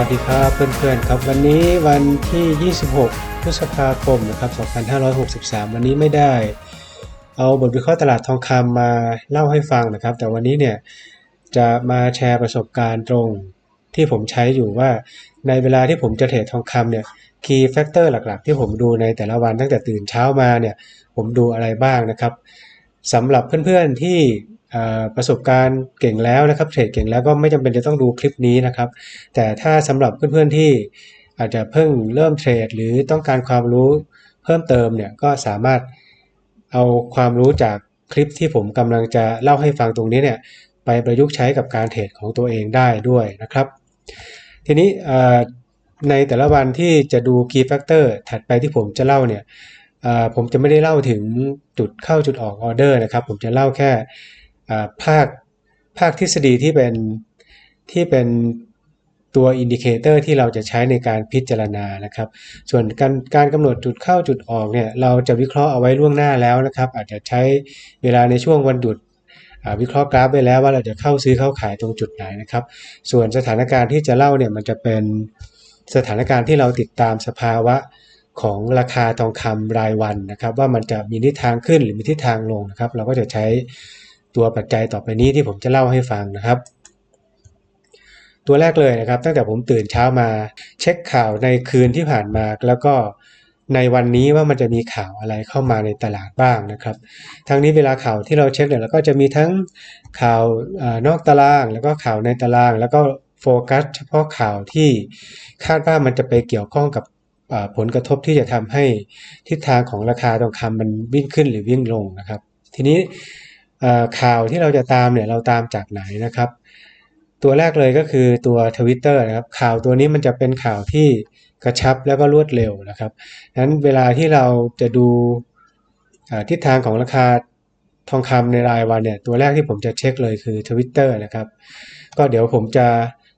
วัสดีครับเพื่อนๆครับวันนี้วันที่ 26 พฤษภาคมนะครับ 2563 วันนี้ไม่ได้ เอาบทวิเคราะห์ตลาดทองคำมาเล่าให้ฟังนะครับ แต่วันนี้เนี่ยจะมาแชร์ประสบการณ์ตรงที่ผมใช้อยู่ว่าในเวลาที่ผมจะเทรดทองคำเนี่ย key factor หลักๆ ที่ผมดูในแต่ละวันตั้งแต่ตื่นเช้ามาเนี่ยผมดูอะไรบ้างนะครับสำหรับเพื่อนๆที่ ประสบการณ์เก่งแล้วนะครับเทรดเก่งแล้วก็ไม่จำเป็นจะต้องดูคลิปนี้นะครับ แต่ถ้าสำหรับเพื่อนๆที่อาจจะเพิ่งเริ่มเทรด หรือต้องการความรู้เพิ่มเติมเนี่ยก็สามารถเอาความรู้จากคลิปที่ผมกำลังจะเล่าให้ฟังตรงนี้เนี่ยไปประยุกต์ใช้กับการเทรดของตัวเองได้ด้วยนะครับ ทีนี้ในแต่ละวันที่จะดู key factor ถัดไปที่ผมจะเล่าเนี่ยผมจะไม่ได้เล่าถึงจุดเข้าจุดออกออเดอร์นะครับ ผมจะเล่าแค่ ภาคภาคทฤษฎีที่เป็นที่เป็นตัวอินดิเคเตอร์ที่เราจะใช้ในการพิจารณานะครับ ส่วนการการกำหนดจุดเข้าจุดออกเนี่ยเราจะวิเคราะห์เอาไว้ล่วงหน้าแล้วนะครับ อาจจะใช้เวลาในช่วงวันหยุดวิเคราะห์กราฟไปแล้วว่าเราจะเข้าซื้อเข้าขายตรงจุดไหนนะครับ ส่วนสถานการณ์ที่จะเล่าเนี่ยมันจะเป็นสถานการณ์ที่เราติดตามสภาวะของราคาทองคำรายวันนะครับ ว่ามันจะมีทิศทางขึ้นหรือมีทิศทางลงนะครับ เราก็จะใช้ ตัวปัจจัยต่อไปนี้ที่ผมจะเล่าให้ฟังนะครับ ตัวแรกเลยนะครับ ตั้งแต่ผมตื่นเช้ามาเช็คข่าวในคืนที่ผ่านมา แล้วก็ในวันนี้ว่ามันจะมีข่าวอะไรเข้ามาในตลาดบ้างนะครับ ทั้งนี้เวลาข่าวที่เราเช็คเนี่ยเราก็จะมีทั้งข่าวอนอกตาราง แล้วก็ข่าวในตาราง แล้วก็โฟกัสเฉพาะข่าวที่คาดว่ามันจะไปเกี่ยวข้องกับผลกระทบที่จะทำให้ทิศทางของราคาทองคำมันวิ่งขึ้นหรือวิ่งลงนะครับ ทีนี้ ข่าวที่เราจะตามเนี่ยเราตามจากไหนนะครับ ตัวแรกเลยก็คือตัวทวิตเตอร์นะครับข่าวตัวนี้มันจะเป็นข่าวที่กระชับแล้วก็รวดเร็วนะครับนั้นเวลาที่เราจะดูทิศทางของราคาทองคำในรายวันเนี่ยตัวแรกที่ผมจะเช็คเลยคือทวิตเตอร์นะครับ ก็เดี๋ยวผมจะ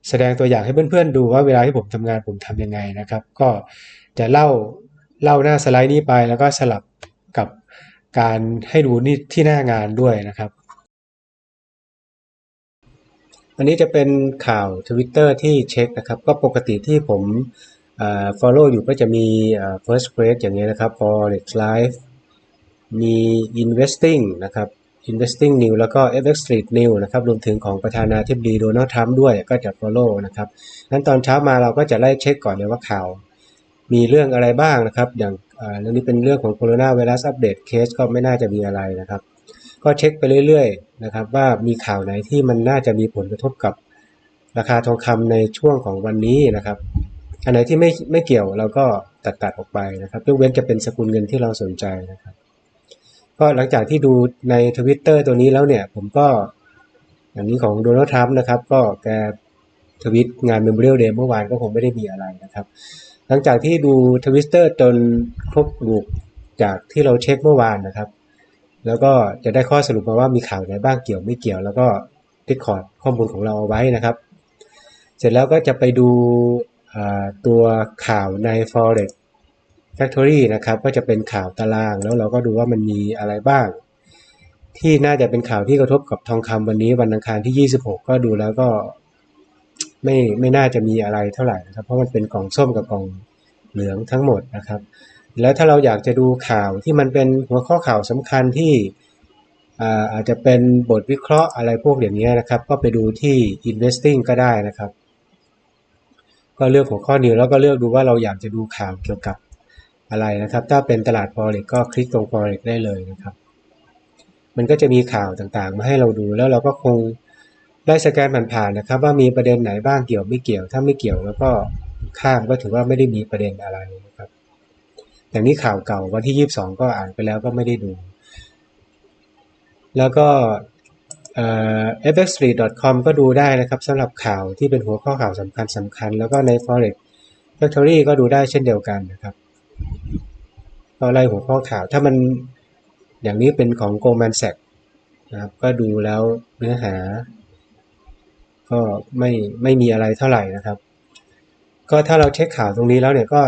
แสดงตัวอย่างให้เพื่อนๆดูว่าเวลาที่ผมทำงานผมทำยังไงนะครับ ก็จะเล่าเล่าหน้าสไลด์นี้ไปแล้วก็สลับ การให้ดูนี่ที่หน้างานด้วยนะครับ อันนี้จะเป็นข่าว Twitter ที่เช็คนะครับ ก็ปกติที่ผมอ่า follow อยู่ก็จะมี first grade อย่างเงี้ยนะครับ forex live มี investing นะครับ investing new แล้วก็ FX street new นะครับ รวมถึงของประธานาธิบดีโดนัลด์ทรัมป์ด้วยก็จะ follow นะครับ นั้นตอนเช้ามาเราก็จะไล่เช็คก่อนเลยว่าข่าว มีเรื่องอะไรบ้างนะครับ อย่าง อ่าเรื่องนี้เป็นเรื่องของโคโรนาไวรัสอัปเดตเคสก็ไม่น่าจะมีอะไรนะครับ ก็เช็คไปเรื่อยๆนะครับ ว่ามีข่าวไหนที่มันน่าจะมีผลกระทบกับราคาทองคำในช่วงของวันนี้นะครับอันไหนที่ไม่ไม่เกี่ยวเราก็ตัดตัดออกไปนะครับยกเว้นจะเป็นสกุลเงินที่เราสนใจนะครับ ก็หลังจากที่ดูในทวิตเตอร์ตัวนี้แล้วเนี่ย ผมก็อย่างนี้ของโดนัลด์ทรัมป์นะครับ ก็แกทวิตงาน Memorial Day เมื่อวานก็คงไม่ได้มีอะไรนะครับ หลังจากที่ดูทวิตเตอร์จนครบลูกจากที่เราเช็คเมื่อวานนะครับ แล้วก็จะได้ข้อสรุปมาว่ามีข่าวไหนบ้างเกี่ยวไม่เกี่ยว แล้วก็ติดคอร์ดข้อมูลของเราเอาไว้นะครับ เสร็จแล้วก็จะไปดูตัวข่าวใน forex factory นะครับ ก็จะเป็นข่าวตารางแล้วเราก็ดูว่ามันมีอะไรบ้าง ที่น่าจะเป็นข่าวที่กระทบกับทองคำวันนี้วันอังคารที่ 26 ก็ดูแล้วก็ ไม่ไม่น่าจะมีอะไรเท่าไหร่นะครับ เพราะมันเป็นกล่องส้มกับกล่องเหลืองทั้งหมดนะครับ แล้วถ้าเราอยากจะดูข่าวที่มันเป็นหัวข้อข่าวสำคัญที่อาอาจจะเป็นบทวิเคราะห์อะไรพวกอย่างนี้ยนะครับ ก็ไปดูที่ investing ก็ได้นะครับ ก็เลือกหัวข้อนี้แล้วก็เลือกดูว่าเราอยากจะดูข่าวเกี่ยวกับอะไรนะครับ ถ้าเป็นตลาด forex ก็คลิกตรง forex ได้เลยนะครับ มันก็จะมีข่าวต่างๆ มาให้เราดูแล้วเราก็คง ได้สแกนผ่านๆนะครับ ว่ามีประเด็นไหนบ้างเกี่ยวไม่เกี่ยว ถ้าไม่เกี่ยวแล้วก็ข้ามก็ถือว่าไม่ได้มีประเด็นอะไรนะครับอย่างนี้ข่าวเก่าวันที่ 22 ก็อ่านไปแล้วก็ไม่ได้ดู แล้วก็เอ่อ fxstreet.com ก็ดูได้นะครับสำหรับข่าวที่เป็นหัวข้อข่าวสำคัญสำคัญ แล้วก็ใน forex factory ก็ดูได้เช่นเดียวกันนะครับก็ไล่หัวข้อข่าวถ้ามันอย่างนี้เป็นของ Goldman Sachs นะครับก็ดูแล้วเนื้อหา ก็ไม่ไม่มีอะไรเท่าไหร่นะครับ ก็ถ้าเราเช็คข่าวตรงนี้แล้วเนี่ยก็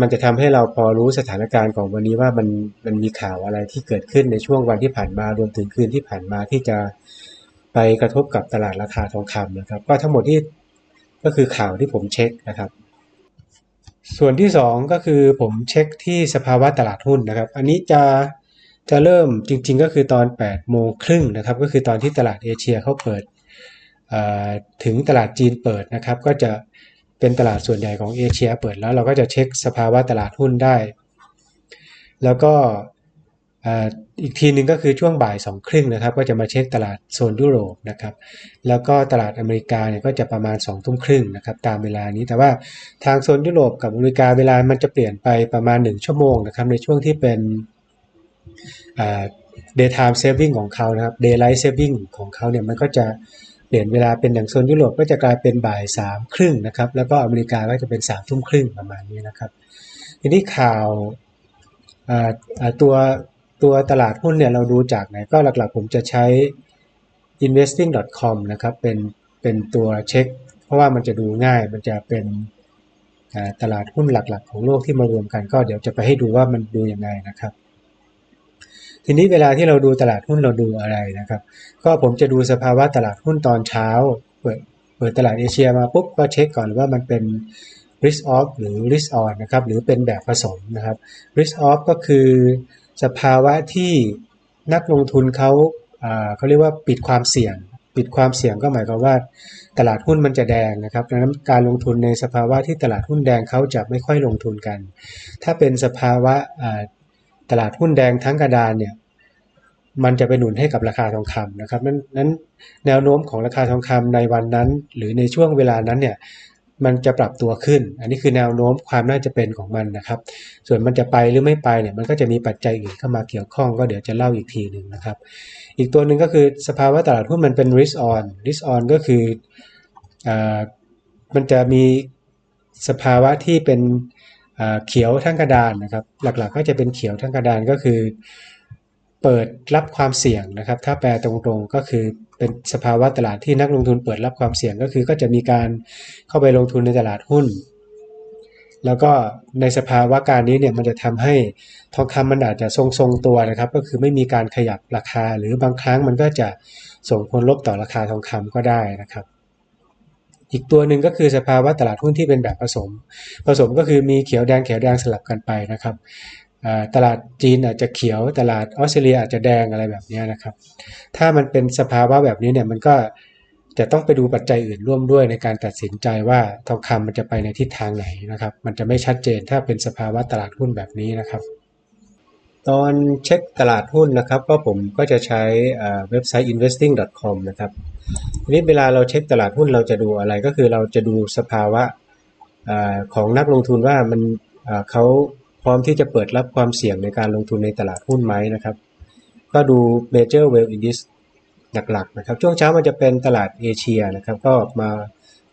มันจะทำให้เราพอรู้สถานการณ์ของวันนี้ว่ามันมันมีข่าวอะไรที่เกิดขึ้นในช่วงวันที่ผ่านมารวมถึงคืนที่ผ่านมาที่จะไปกระทบกับตลาดราคาทองคำนะครับ ก็ทั้งหมดที่ก็คือข่าวที่ผมเช็คนะครับ ส่วนที่ 2 ก็คือผมเช็คที่สภาวะตลาดหุ้นนะครับ อันนี้จะจะเริ่มจริง ๆ ก็คือตอน8โมงครึ่งนะครับ ก็คือตอนที่ตลาดเอเชียเขาเปิด ถึงตลาดจีนเปิดนะครับ ก็จะเป็นตลาดส่วนใหญ่ของเอเชียเปิดแล้วเราก็จะเช็คสภาวะตลาดหุ้นได้ แล้วก็อีกทีหนึ่งก็คือช่วงบ่ายสองครึ่งนะครับ ก็จะมาเช็คตลาดโซนยุโรปนะครับ แล้วก็ตลาดอเมริกาเนี่ยก็จะประมาณ2องทุ่มครึ่งนะครับ ตามเวลานี้แต่ว่าทางโซนยุโรปกับอเมริกาเวลามันจะเปลี่ยนไปประมาณ 1 ชั่วโมงนะครับ ในช่วงที่เป็น daytime saving ของเขานะครับ daylight saving ของเขาเนี่ยมันก็จะเเปลี่ยนเวลาเป็นอย่างโซนยุโรปก็จะกลายเป็นบ่ายสามครึ่งนะครับ แล้วก็อเมริกาก็จะเป็นสามทุ่มครึ่งประมาณนี้นะครับ ทีนี้ข่าวตัวตัวตลาดหุ้นเนี่ยเราดูจากไหนก็หลักๆผมจะใช้ investing.com นะครับเป็นเป็นตัวเช็ค เพราะว่ามันจะดูง่ายมันจะเป็นตลาดหุ้นหลักๆ ของโลกที่มารวมกันก็เดี๋ยวจะไปให้ดูว่ามันดูยังไงนะครับ ทีนี้เวลาที่เราดูตลาดหุ้นเราดูอะไรนะครับ ก็ผมจะดูสภาวะตลาดหุ้นตอนเช้า เปิดเปิดตลาดเอเชียมาปุ๊บก็เช็คก่อนว่ามันเป็น risk off หรือ risk on นะครับหรือเป็นแบบผสมนะครับ risk off ก็คือสภาวะที่นักลงทุนเขาเขาเรียกว่าปิดความเสี่ยง ปิดความเสี่ยงก็หมายความว่าตลาดหุ้นมันจะแดงนะครับดังนั้นการลงทุนในสภาวะที่ตลาดหุ้นแดงเขาจะไม่ค่อยลงทุนกัน ถ้าเป็นสภาวะตลาดหุ้นแดงทั้งกระดานเนี่ย มันจะไปหนุนให้กับราคาทองคำนะครับนั้นแนวโน้มของราคาทองคำในวันนั้น หรือในช่วงเวลานั้นเนี่ยมันจะปรับตัวขึ้น อันนี้คือแนวโน้มความน่าจะเป็นของมันนะครับ ส่วนมันจะไปหรือไม่ไปเนี่ยมันก็จะมีปัจจัยอื่นเข้ามาเกี่ยวข้อง ก็เดี๋ยวจะเล่าอีกทีหนึ่งนะครับ อีกตัวหนึ่งก็คือสภาวะตลาดหุ้นมันเป็น risk on risk on ก็คืออมันจะมีสภาวะที่เป็นเขียวทั้งกระดานนะครับ หลักๆก็จะเป็นเขียวทั้งกระดานก็คือ เปิดรับความเสี่ยงนะครับ ถ้าแปลตรงๆก็คือเป็นสภาวะตลาดที่นักลงทุนเปิดรับความเสี่ยงก็คือก็จะมีการเข้าไปลงทุนในตลาดหุ้น แล้วก็ในสภาวะการนี้เนี่ยมันจะทำให้ทองคำมันอาจจะทรงๆตัวนะครับ ก็คือไม่มีการขยับราคา หรือบางครั้งมันก็จะส่งผลลบต่อราคาทองคำก็ได้นะครับ อีกตัวหนึ่งก็คือสภาวะตลาดหุ้นที่เป็นแบบผสม ผสมก็คือมีเขียวแดงเขียวแดงสลับกันไปนะครับ ตลาดจีนอาจจะเขียวตลาดออสเตรเลียอาจจะแดงอะไรแบบนี้นะครับ ถ้ามันเป็นสภาวะแบบนี้เนี่ยมันก็จะต้องไปดูปัจจัยอื่นร่วมด้วยในการตัดสินใจว่าทองคำมันจะไปในทิศทางไหนนะครับ มันจะไม่ชัดเจนถ้าเป็นสภาวะตลาดหุ้นแบบนี้นะครับ ตอนเช็คตลาดหุ้นนะครับ ก็ผมก็จะใช้เว็บไซต์ investing.com นะครับทีนี้เวลาเราเช็คตลาดหุ้นเราจะดูอะไรก็คือเราจะดูสภาวะของนักลงทุนว่ามันเขา พร้อมที่จะเปิดรับความเสี่ยงในการลงทุนในตลาดหุ้นไหมนะครับ ก็ดู Major Well Index หลักๆนะครับ ช่วงเช้ามันจะเป็นตลาดเอเชียนะครับ ก็มา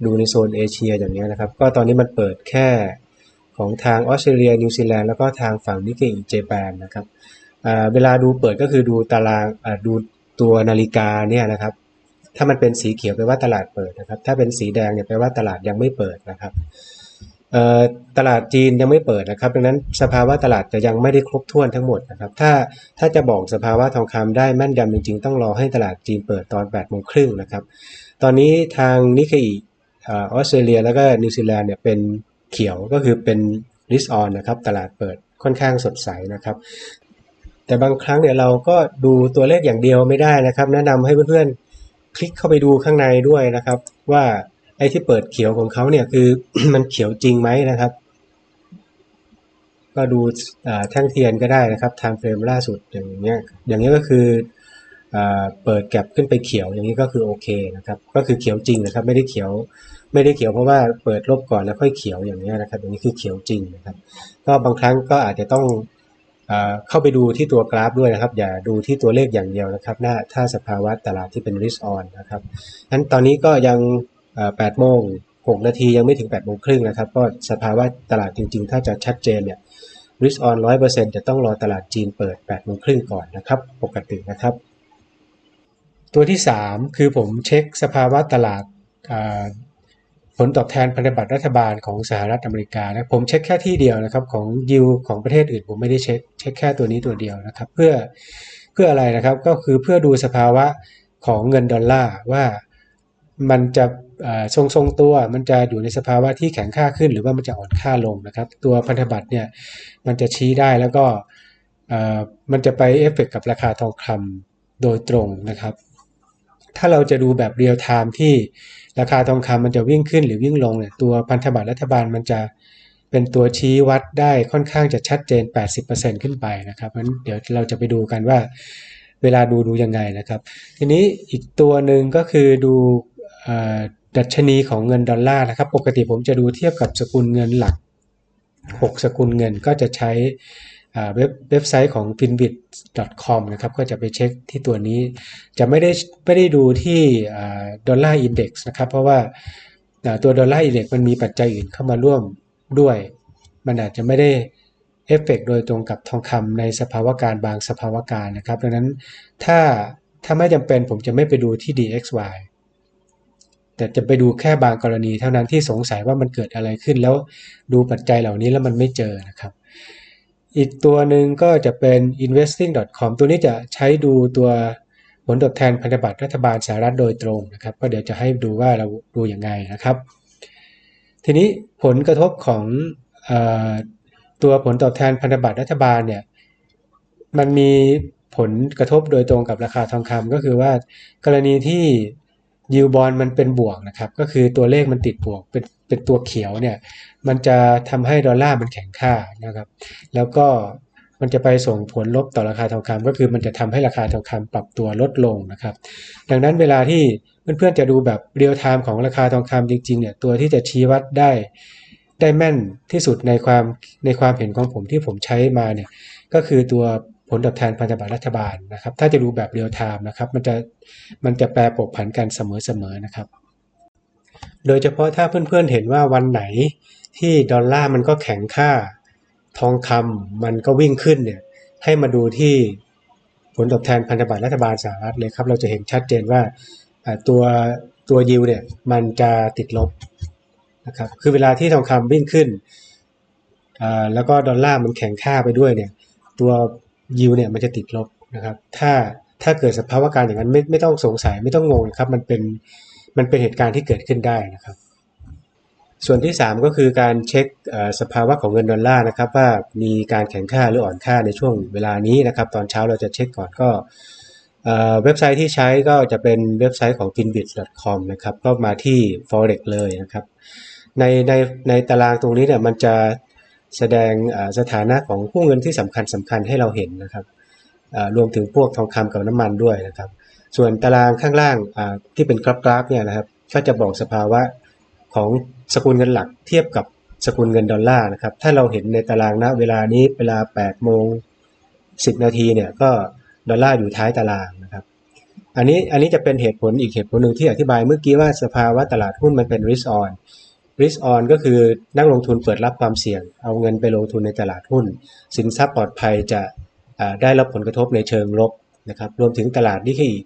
ดูในโซนเอเชียอย่างนี้นะครับ ก็ตอนนี้มันเปิดแค่ของทางออสเตรเลีย นิวซีแลนด์แล้วก็ทางฝั่งนิกเกอิเจแปนนะครับเวลาดูเปิดก็คือดูตารางดูตัวนาฬิกาเนี่ยนะครับ ถ้ามันเป็นสีเขียวแปลว่าตลาดเปิดนะครับ ถ้าเป็นสีแดงเนี่ยแปลว่าตลาดยังไม่เปิดนะครับ ตลาดจีนยังไม่เปิดนะครับ ดังนั้นสภาวะตลาดจะยังไม่ได้ครบถ้วนทั้งหมดนะครับ ถ้าถ้าจะบอกสภาวะทองคำได้แม่นยำจริงๆ ต้องรอให้ตลาดจีนเปิดตอน8โมงครึ่งนะครับ ตอนนี้ทางนิเคอิออสเตรเลียแล้วก็นิวซีแลนด์เนี่ยเป็นเขียวก็คือเป็นริสออนนะครับ ตลาดเปิดค่อนข้างสดใสนะครับ แต่บางครั้งเนี่ยเราก็ดูตัวเลขอย่างเดียวไม่ได้นะครับ แนะนำให้เพื่อนๆคลิกเข้าไปดูข้างในด้วยนะครับว่า ไอ้ที่เปิดเขียวของเขาเนี่ยคือมันเขียวจริงไหมนะครับ ก็ดูแท่งเทียนก็ได้นะครับทางเฟรมล่าสุดอย่างเงี้ยอย่างนี้ยก็คือเปิดแก็บขึ้นไปเขียวอย่างนี้ก็คือโอเคนะครับก็คือเขียวจริงนะครับ ไม่ได้เขียวไม่ได้เขียวเพราะว่าเปิดลบก่อนแล้วค่อยเขียวอย่างนี้นะครับอย่างนี้คือเขียวจริงนะครับ ก็บางครั้งก็อาจจะต้องเข้าไปดูที่ตัวกราฟด้วยนะครับ อย่าดูที่ตัวเลขอย่างเดียวนะครับหน้าถ้าสภาวะตลาดที่เป็น risk on นะครับนั้นตอนนี้ก็ยัง 8โมง6นาทียังไม่ถึง8โมงครึ่งนะครับ ก็สภาวะตลาดจริง ๆ ถ้าจะชัดเจนเนี่ย risk on 100%จะต้องรอตลาดจีนเปิด8โมงครึ่งก่อนนะครับ ปกตินะครับ ตัวที่ 3 คือผมเช็คสภาวะตลาดผลตอบแทนพันธบัตรรัฐบาลของสหรัฐอเมริกานะผมเช็คแค่ที่เดียวนะครับของยิวของประเทศอื่นผมไม่ได้เช็คเช็คแค่ตัวนี้ตัวเดียวนะครับ เพื่อเพื่ออะไรนะครับก็คือเพื่อดูสภาวะของเงินดอลลาร์ว่า มันจะทรงทรงตัวมันจะอยู่ในสภาวะที่แข็งค่าขึ้น หรือว่ามันจะอ่อนค่าลงนะครับ ตัวพันธบัตรเนี่ยมันจะชี้ได้แล้วก็มันจะไปเอฟเฟกกับราคาทองคำโดยตรงนะครับ ถ้าเราจะดูแบบเรียลไทม์ที่ราคาทองคำมันจะวิ่งขึ้นหรือวิ่งลงเนี่ยตัวพันธบัตรรัฐบาลมันจะเป็นตัวชี้วัดได้ค่อนข้างจะชัดเจน 80%ขึ้นไปนะครับงั้นเดี๋ยวเราจะไปดูกันว่าเวลาดูดูยังไงนะครับ ทีนี้อีกตัวหนึ่งก็คือดู ดัชนีของเงินดอลลาร์นะครับ ปกติผมจะดูเทียบกับสกุลเงินหลัก 6 สกุลเงินก็จะใช้เว็บเว็บไซต์ของ finbit.com นะครับก็จะไปเช็คที่ตัวนี้ จะไม่ได้ไม่ได้ดูที่ดอลลาร์อินเด็กซ์นะครับ เพราะว่าตัวดอลลาร์อินเด็กซ์มันมีปัจจัยอื่นเข้ามาร่วมด้วย มันอาจจะไม่ได้เอฟเฟกโดยตรงกับทองคำในสภาวะการบางสภาวะการนะครับ ดังนั้นถ้าถ้าไม่จำเป็นผมจะไม่ไปดูที่ DXY แต่จะไปดูแค่บางกรณีเท่านั้นที่สงสัยว่ามันเกิดอะไรขึ้น แล้วดูปัจจัยเหล่านี้แล้วมันไม่เจอนะครับ อีกตัวหนึ่งก็จะเป็น investing.com ตัวนี้จะใช้ดูตัวผลตอบแทนพันธบัตรรัฐบาลสหรัฐโดยตรงนะครับ ก็เดี๋ยวจะให้ดูว่าเราดูอย่างไงนะครับ ทีนี้ผลกระทบของอตัวผลตอบแทนพันธบัตรรัฐบาลเนี่ยมันมีผลกระทบโดยตรงกับราคาทองคำก็คือว่ากรณีที่ ยิวบอลมันเป็นบวกนะครับ ก็คือตัวเลขมันติดบวกเป็นเป็นตัวเขียวเนี่ย มันจะทำให้ดอลลาร์มันแข็งค่านะครับ แล้วก็มันจะไปส่งผลลบต่อราคาทองคำก็คือมันจะทำให้ราคาทองคำปรับตัวลดลงนะครับ ดังนั้นเวลาที่เพื่อนๆจะดูแบบเรียลไทม์ของราคาทองคำจริงๆเนี่ยตัวที่จะชี้วัดได้ได้แม่นที่สุดในความในความเห็นของผมที่ผมใช้มาเนี่ยก็คือตัว ผลตอบแทนพันธบัตรรัฐบาลนะครับ ถ้าจะดูแบบเรียลไทม์นะครับ มันจะมันจะแปรปกผันกันเสมอๆนะครับ โดยเฉพาะถ้าเพื่อนๆเห็นว่าวันไหนที่ดอลลาร์มันก็แข็งค่า ทองคำมันก็วิ่งขึ้นเนี่ย ให้มาดูที่ผลตอบแทนพันธบัตรรัฐบาลสหรัฐเลยครับ เราจะเห็นชัดเจนว่าตัวตัวยิวเนี่ยมันจะติดลบนะครับ คือเวลาที่ทองคำวิ่งขึ้น แล้วก็ดอลลาร์มันแข็งค่าไปด้วยเนี่ย ตัว ยิวเนี่ยมันจะติดลบนะครับ ถ้าถ้าเกิดสภาวะการอย่างนั้นไม่ไม่ต้องสงสัยไม่ต้องงงครับ มันเป็นมันเป็นเหตุการณ์ที่เกิดขึ้นได้นะครับ ส่วนที่ 3 ก็คือการเช็คสภาวะของเงินดอลลาร์นะครับว่ามีการแข็งค่าหรืออ่อนค่าในช่วงเวลานี้นะครับ ตอนเช้าเราจะเช็คก่อนก็เว็บไซต์ที่ใช้ก็จะเป็นเว็บไซต์ของ finbit.com นะครับ ก็มาที่ forex เลยนะครับ ในในในตารางตรงนี้เนี่ยมันจะ แสดงสถานะของผู้เงินที่สำคัญสำคัญให้เราเห็นนะครับรวมถึงพวกทองคำกับน้ำมันด้วยนะครับ ส่วนตารางข้างล่างที่เป็นกราฟกราฟเนี่ยนะครับก็จะบอกสภาวะของสกุลเงินหลักเทียบกับสกุลเงินดอลลาร์นะครับ ถ้าเราเห็นในตารางนะเวลานี้เวลา8โมง10 นาทีเนี่ยก็ดอลลาร์อยู่ท้ายตารางนะครับ อันนี้อันนี้จะเป็นเหตุผลอีกเหตุผลหนึ่งที่อธิบายเมื่อกี้ว่าสภาวะตลาดหุ้นมันเป็น risk on risk on ก็คือนักลงทุนเปิดรับความเสี่ยง เอาเงินไปลงทุนในตลาดหุ้น สินทรัพย์ปลอดภัยจะได้รับผลกระทบในเชิงลบนะครับรวมถึงตลาดนิเคอี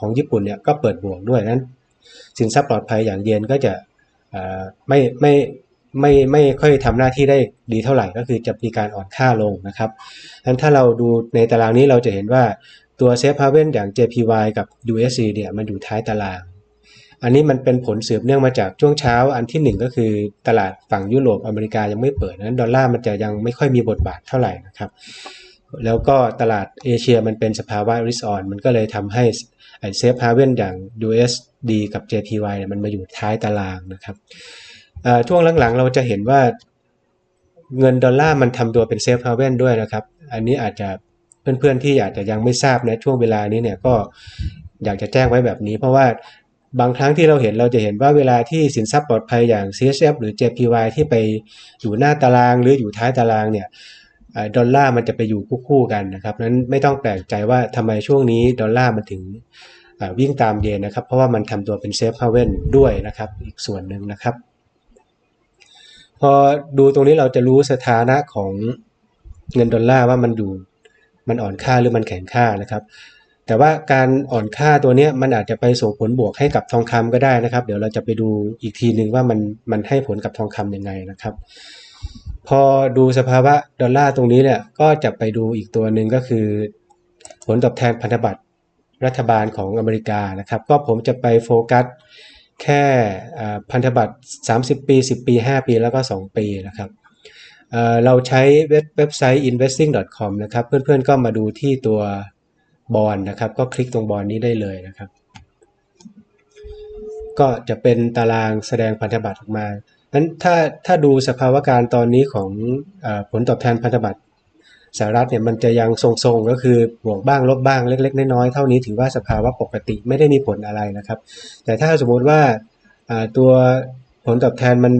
ของญี่ปุ่นเนี่ยก็เปิดบวกด้วยนั้น สินทรัพย์ปลอดภัยอย่างเยนก็จะไม่ไม่ไม่ไม่ค่อยทำหน้าที่ได้ดีเท่าไหร่ก็คือจะมีการอ่อนค่าลงนะครับดังนั้นถ้าเราดูในตารางนี้เราจะเห็นว่าตัวเซฟฮาเว่นอย่าง JPY กับ USD เนี่ยมันอยู่ท้ายตาราง อันนี้มันเป็นผลสืบเนื่องมาจากช่วงเช้า อันที่ 1 ก็คือตลาดฝั่งยุโรปอเมริกายังไม่เปิดนั้นดอลลาร์มันจะยังไม่ค่อยมีบทบาทเท่าไหร่นะครับ แล้วก็ตลาดเอเชียมันเป็นสภาวะริสออนมันก็เลยทำให้ไอเซฟฮาเว่นอย่าง USD กับ JPY เนี่ยมันมาอยู่ท้ายตารางนะครับช่วงหลังๆ เราจะเห็นว่าเงินดอลลาร์มันทำตัวเป็นเซฟฮาเว่นด้วยนะครับ อันนี้อาจจะเพื่อนๆที่อาจจะยังไม่ทราบในช่วงเวลานี้เนี่ยก็อยากจะแจ้งไว้แบบนี้ เพราะว่า บางครั้งที่เราเห็นเราจะเห็นว่าเวลาที่สินทรัพย์ปลอดภัยอย่าง CSF หรือ JPY ที่ไปอยู่หน้าตารางหรืออยู่ท้ายตารางเนี่ยดอลลาร์มันจะไปอยู่คู่กันนะครับนั้นไม่ต้องแปลกใจว่าทำไมช่วงนี้ดอลลาร์มันถึงวิ่งตามเยนนะครับ เพราะว่ามันทำตัวเป็นเซฟเฮาเว่นด้วยนะครับ อีกส่วนหนึ่งนะครับ พอดูตรงนี้เราจะรู้สถานะของเงินดอลลาร์ว่ามันอยู่มันอ่อนค่าหรือมันแข็งค่านะครับ แต่ว่าการอ่อนค่าตัวนี้มันอาจจะไปส่งผลบวกให้กับทองคำก็ได้นะครับ เดี๋ยวเราจะไปดูอีกทีหนึ่งว่ามันมันให้ผลกับทองคำยังไงนะครับ พอดูสภาวะดอลลาร์ตรงนี้เนี่ยก็จะไปดูอีกตัวหนึ่งก็คือ ผลตอบแทนพันธบัตรรัฐบาลของอเมริกานะครับ ก็ผมจะไปโฟกัสแค่พันธบัตร 30 ปี 10 ปี 5 ปีแล้วก็ 2 ปีนะครับเราใช้เว็บไซต์ investing.com นะครับ เพื่อนๆก็มาดูที่ตัว บอลนะครับ ก็คลิกตรงบอลนี้ได้เลยนะครับ ก็จะเป็นตารางแสดงพันธบัตรออกมานั้นถ้าถ้าดูสภาวะการตอนนี้ของอผลตอบแทนพันธบัตรสหรัฐเนี่ยมันจะยังทรงๆก็คือบวกบ้างลบบ้างเล็ก ๆ น้อยๆเท่านี้ถือว่าสภาวะปกติไม่ได้มีผลอะไรนะครับ แต่ถ้าสมมติว่าอ่าตัวผลตอบแทนมัน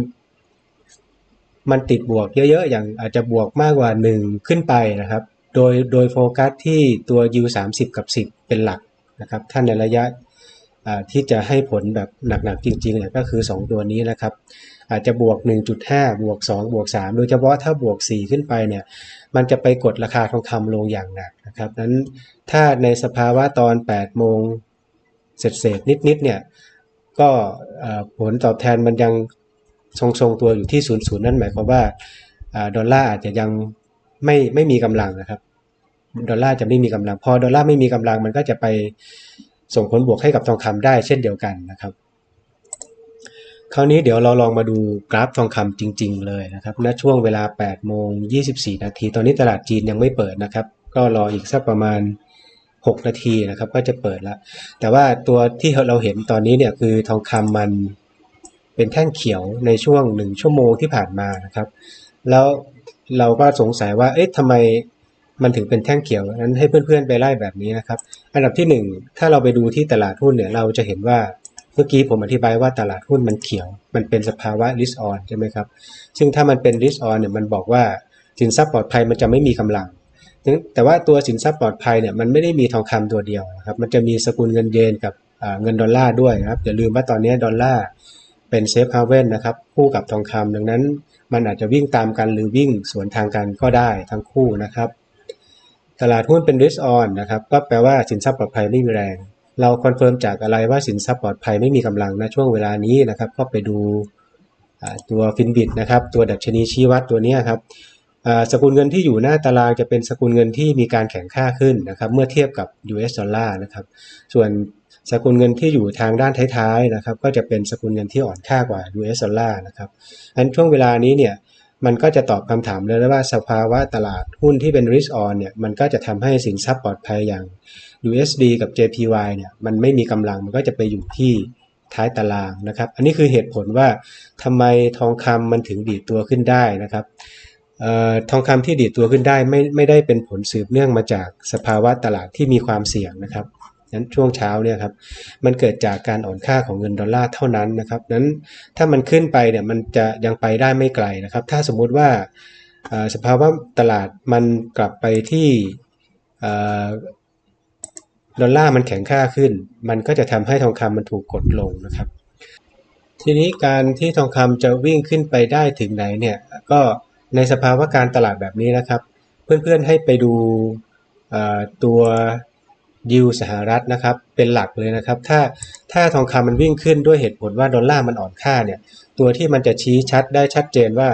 มันติดบวกเยอะๆ อย่างอาจจะบวกมากกว่า 1 ขึ้นไปนะครับ โดยโดยโฟกัสที่ตัว U 3 0 กับ 10 เป็นหลักนะครับ ท่านในระยะที่จะให้ผลแบบหนักๆจริงๆเนี่ยก็คือ 2 ตัวนี้นะครับ อาจจะบวก 1.5 บวก 2 บวก 3 โดยเฉพาะถ้าบวก 4 ขึ้นไปเนี่ยมันจะไปกดราคาทองคำลงอย่างหนักนะครับนั้นถ้าในสภาวะตอน 8 โมงเศษๆนิดๆเนี่ยก็ผลตอบแทนมันยังทรงๆตัวอยู่ที่ 0 0 นั่นหมายความว่าอ่าดอลลาร์อาจจะยังไม่ไม่มีกำลังนะครับ ดอลลาร์จะไม่มีกำลัง พอดอลลาร์ไม่มีกำลังมันก็จะไปส่งผลบวกให้กับทองคำได้เช่นเดียวกันนะครับ คราวนี้เดี๋ยวเราลองมาดูกราฟทองคำจริง ๆ เลยนะครับณช่วงเวลา8โมง24 นาที ตอนนี้ตลาดจีนยังไม่เปิดนะครับ ก็รออีกสักประมาณ 6 นาทีนะครับ ก็จะเปิดแล้วแต่ว่าตัวที่เราเห็นตอนนี้เนี่ยคือทองคำมันเป็นแท่งเขียวในช่วง 1 ชั่วโมงที่ผ่านมานะครับ แล้วเราก็สงสัยว่า เอ๊ะทำไม มันถึงเป็นแท่งเขียวนั้นให้เพื่อนๆไปไล่แบบนี้นะครับ อันดับที่ 1 ถ้าเราไปดูที่ตลาดหุ้นเนี่ยเราจะเห็นว่าเมื่อกี้ผมอธิบายว่าตลาดหุ้นมันเขียว มันเป็นสภาวะ risk on ใช่ไหมครับ ซึ่งถ้ามันเป็น risk on เนี่ยมันบอกว่าสินทรัพย์ปลอดภัยมันจะไม่มีกำลัง แต่ว่าตัวสินทรัพย์ปลอดภัยเนี่ยมันไม่ได้มีทองคำตัวเดียวนะครับ มันจะมีสกุลเงินเยนกับเงินดอลลาร์ด้วยนะครับ อย่าลืมว่าตอนนี้ดอลลาร์เป็นเซฟฮาเว่นนะครับคู่กับทองคำดังนั้น มันอาจจะวิ่งตามกันหรือวิ่งสวนทางกันก็ได้ทั้งคู่นะครับ ตลาดหุ้นเป็น risk on นะครับก็แปลว่าสินทรัพย์ปลอดภัยไม่มีแรง เราคอนเฟิร์มจากอะไรว่าสินทรัพย์ปลอดภัยไม่มีกำลังนะช่วงเวลานี้นะครับก็ไปดูตัวฟินบิดนะครับตัวดัชนีชี้วัดตัวนี้ครับสกุลเงินที่อยู่หน้าตารางจะเป็นสกุลเงินที่มีการแข่งค่าขึ้นนะครับเมื่อเทียบกับ US ดอลลาร์นะครับส่วนสกุลเงินที่อยู่ทางด้านท้ายๆนะครับก็จะเป็นสกุลเงินที่อ่อนค่ากว่า US ดอลลาร์นะครับอันช่วงเวลานี้เนี่ย มันก็จะตอบคำถามเลยว่าสภาวะตลาดหุ้นที่เป็น risk on เนี่ยมันก็จะทำให้สินทรัพย์ปลอดภัยอย่าง USD กับ JPY เนี่ยมันไม่มีกำลังมันก็จะไปอยู่ที่ท้ายตารางนะครับ อันนี้คือเหตุผลว่าทำไมทองคำมันถึงดีดตัวขึ้นได้นะครับออทองคำที่ดีดตัวขึ้นได้ไม่ไม่ได้เป็นผลสืบเนื่องมาจากสภาวะตลาดที่มีความเสี่ยงนะครับ นั้นช่วงเช้าเนี่ยครับมันเกิดจากการอ่อนค่าของเงินดอลลาร์เท่านั้นนะครับนั้นถ้ามันขึ้นไปเนี่ยมันจะยังไปได้ไม่ไกลนะครับ ถ้าสมมุติว่าสภาวะตลาดมันกลับไปที่ดอลลาร์มันแข็งค่าขึ้น มันก็จะทำให้ทองคำมันถูกกดลงนะครับ ทีนี้การที่ทองคำจะวิ่งขึ้นไปได้ถึงไหนเนี่ยก็ในสภาวะการตลาดแบบนี้นะครับ เพื่อนๆให้ไปดูตัว ยิวสหรัฐนะครับเป็นหลักเลยนะครับถ้าถ้าทองคำมันวิ่งขึ้นด้วยเหตุผลว่าดอลลาร์มันอ่อนค่าเนี่ยตัวที่มันจะชี้ชัดได้ชัดเจนว่า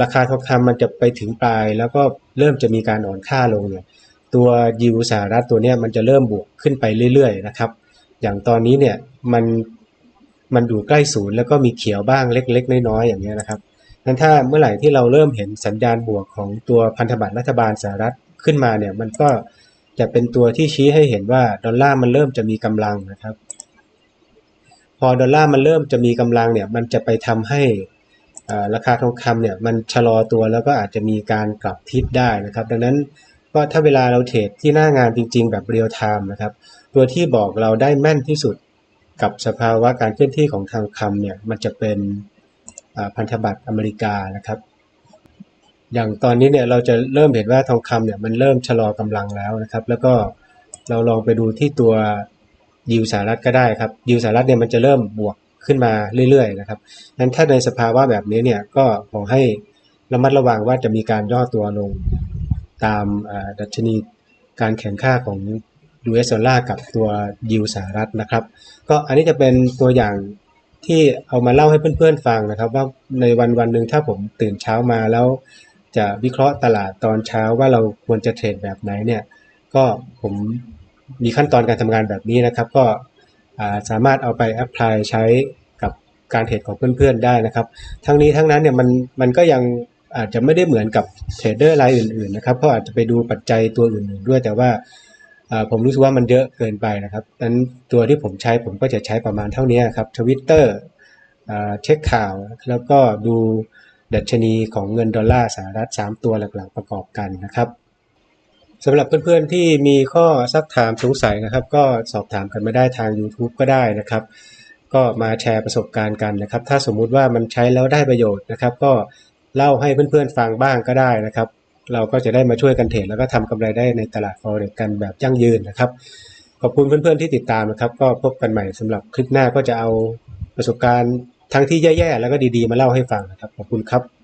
ราคาทองคำมันจะไปถึงปลาย แล้วก็เริ่มจะมีการอ่อนค่าลงเนี่ยตัวยิวสหรัฐตัวเนี้ยมันจะเริ่มบวกขึ้นไปเรื่อยๆนะครับอย่างตอนนี้เนี่ยมันมันอยู่ใกล้ศูนย์แล้วก็มีเขียวบ้างเล็ก ๆ น้อยๆอย่างเงี้ยนะครับนั้นถ้าเมื่อไหร่ที่เราเริ่มเห็นสัญญาณบวกของตัวพันธบัตรรัฐบาลสหรัฐขึ้นมาเนี่ยมันก็ จะเป็นตัวที่ชี้ให้เห็นว่าดอลลาร์มันเริ่มจะมีกำลังนะครับ พอดอลลาร์มันเริ่มจะมีกำลังเนี่ยมันจะไปทำให้ราคาทองคำเนี่ยมันชะลอตัวแล้วก็อาจจะมีการกลับทิศได้นะครับ ดังนั้นก็ถ้าเวลาเราเทรดที่หน้างานจริง ๆ แบบเรียลไทม์นะครับ ตัวที่บอกเราได้แม่นที่สุดกับสภาวะการเคลื่อนที่ของทางคำเนี่ยมันจะเป็นพันธบัตรอเมริกานะครับ อย่างตอนนี้เนี่ยเราจะเริ่มเห็นว่าทองคำเนี่ยมันเริ่มชะลอกำลังแล้วนะครับ แล้วก็เราลองไปดูที่ตัวยิวสหรัฐก็ได้ครับยิวสหรัฐเนี่ยมันจะเริ่มบวกขึ้นมาเรื่อยๆนะครับนั้นถ้าในสภาวะแบบนี้เนี่ยก็ขอให้ระมัดระวังว่าจะมีการย่อตัวลงตามดัชนีการแข่งค่าของ US ดอลลาร์กับตัวยิวสหรัฐนะครับ ก็อันนี้จะเป็นตัวอย่างที่เอามาเล่าให้เพื่อนๆฟังนะครับ ว่าในวันวันหนึ่งถ้าผมตื่นเช้ามาแล้ว จะวิเคราะห์ตลาดตอนเช้าว่าเราควรจะเทรดแบบไหนเนี่ย ก็ผมมีขั้นตอนการทำงานแบบนี้นะครับ ก็สามารถเอาไปแอพพลายใช้กับการเทรดของเพื่อนๆได้นะครับ ทั้งนี้ทั้งนั้นเนี่ยมันมันก็ยังอาจจะไม่ได้เหมือนกับเทรดเดอร์รายอื่นๆนะครับเพราะอาจจะไปดูปัจจัยตัวอื่นๆด้วย แต่ว่าอ่าผมรู้สึกว่ามันเยอะเกินไปนะครับนั้นตัวที่ผมใช้ผมก็จะใช้ประมาณเท่านี้ครับทวิตเตอร์เช็คข่าว แล้วก็ดู ดัชนีของเงินดอลลาร์สหรัฐ 3 ตัวหลักๆประกอบกันนะครับสำหรับเพื่อนๆที่มีข้อซักถามสงสัยนะครับ ก็สอบถามกันมาได้ทาง YouTube ก็ได้นะครับ ก็มาแชร์ประสบการณ์กันนะครับ ถ้าสมมุติว่ามันใช้แล้วได้ประโยชน์นะครับ ก็เล่าให้เพื่อนๆฟังบ้างก็ได้นะครับ เราก็จะได้มาช่วยกันเทรดแล้วก็ทำกำไรได้ในตลาด forex กันแบบยั่งยืนนะครับ ขอบคุณเพื่อนๆที่ติดตามนะครับ ก็พบกันใหม่สำหรับคลิปหน้าก็จะเอาประสบการณ์ ทั้งที่แย่ๆแล้วก็ดีๆมาเล่าให้ฟังนะครับขอบคุณครับ